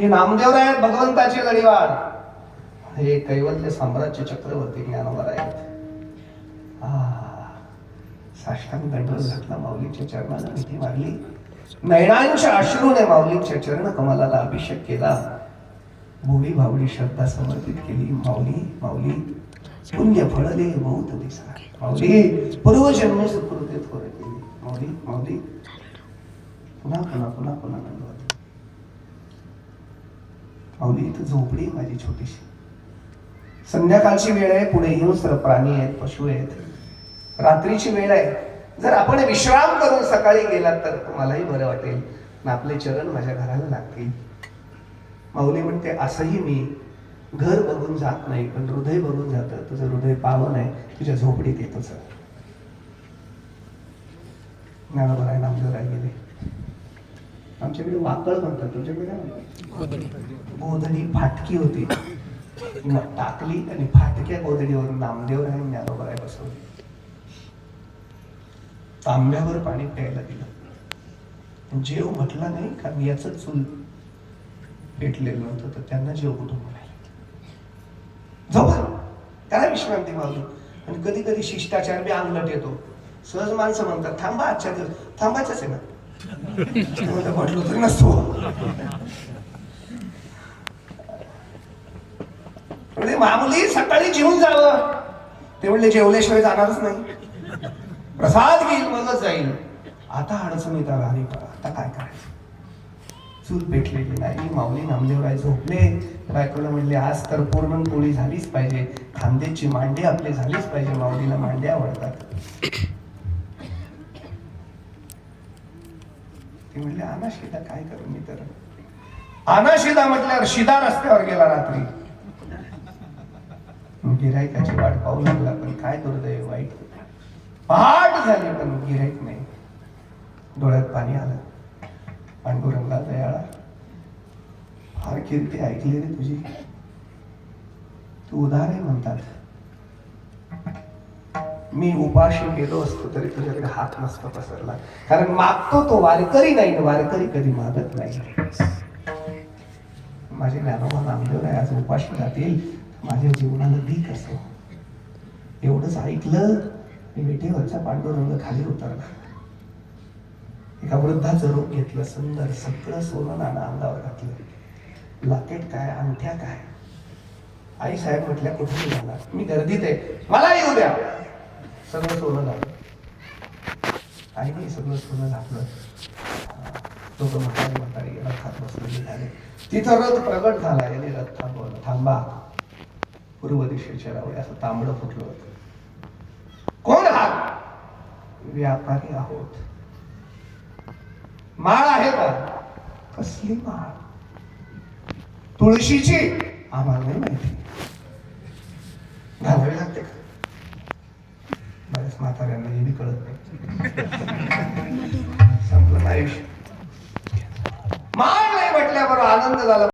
हे नामदेव आहेत भगवंताचे गडीवार हे कैवल्य साम्राज्य चक्रवर्ती ज्ञानोबर आहेत. साष्टांग दंडवत घातला माऊलीच्या चरणाला भीती मारली. नैनांच्या अश्रूने माऊलींच्या चरण कमलाला अभिषेक केला. भूमी भावडी श्रद्धा समर्पित केली. माऊली माऊली पुण्य फळले बहुत दिसा माऊली पूर्वजन्म सुकृतीत थोर केली. माऊली माऊली. पुन्हा पुन्हा पुन्हा पुन्हा दंडवत माऊली इथं झोपडी आहे माझी छोटीशी. संध्याकाळची वेळ आहे पुढे हिंस्र प्राणी आहेत पशु आहेत. रात्रीची वेळ आहे. जर आपण विश्राम करून सकाळी गेलात तर मलाही बरं वाटेल. ना आपले चरण माझ्या घराला लागतील. माऊली म्हणते असंही मी घर बघून जात नाही पण हृदय बघून जातं. तुझं हृदय पावन आहे. तुझ्या झोपडीत येतो सर आहे नामदेवराय गेले आमच्याकडे वाकळ म्हणतात तुमच्याकडे काय म्हणतात? गोधडी. फाटकी होती. टाकली आणि फाटक्या गोधडीवर नामदेवराय ज्ञानोबराय बसवली. तांब्यावर पाणी प्यायला दिलं. जेव म्हटला नाही कारण याच चूल पेटलेलं नव्हतं तर त्यांना जेव कुठून म्हणायला जाऊ त्याला विश्रांती मागली आणि कधी कधी शिष्टाचार बी अंगलट येतो. सहज माणसं म्हणतात थांबा आजच्या दिवस थांबायचंच आहे ना. ते म्हणतात, तरी नसतो. म्हणजे मामुली सकाळी जेवून जावं. ते म्हणले जेवल्याशिवाय जाणारच नाही. प्रसाद घेईल मगच जाईल. आता अडचणीत आला अरे आता काय करायचं? चूल पेटलेली नाही माऊली नामदेवराय झोपले. बायकोला म्हणले आज तर पूर्ण पोळी झालीच पाहिजे. खांद्याची मांडी आपली झालीच पाहिजे माऊलीला मांडी आवडतात. ते म्हणले आना शिदा काय करू मी तर? आना शिदा म्हटल्यावर शिदा रस्त्यावर गेला रात्री. गिरायकाची वाट पाहू लागला पण काय दुर्दैव वाईट. पहाट झाली पण गिरायक नाही. डोळ्यात पाणी आलं. पांडुरंगा दयाळा फार कीर्ती ऐकली रे तुझी. तू उदार आहे म्हणतात. मी उपाशी गेलो असतो तरी तुझ्याकडे हात नसतो पसरला. कारण मागतो तो वारकरी नाही वारकरी कधी मागत नाही. माझे ज्ञानोबा नामदेव आहे आज उपाशी जातील. माझ्या जीवनाला भीक असो. एवढंच ऐकलं मी विटेवरचा पांडुरंग खाली उतरला. एका वृद्धाचं रूप घेतलं सुंदर सगळं सोनं नाणं अंगावर घातलं. लाकेट काय अंगठ्या काय? आई साहेब म्हटल्या कुठे मी गर्दीत आहे. मला येऊ द्या. सगळं सोनं घातलं आईने सगळं सोनं घातलं दोघं म्हातारी म्हातारी रथात बसलेले झाले. तिथं रथ प्रगट झाला याने रथ थांबवलं. थांबा. पूर्व दिशेच्या रावळे असं तांबडं फुटलं होतं. कोण आहात व्यापारी आहोत. माळ आहे का? कसली माळ? तुळशीची? आम्हाला नाही माहिती. घालावी लागते का? म्हाताऱ्यांना हे बी कळत नाही संपलं आयुष्य महाग नाही म्हटल्याबरोबर आनंद झाला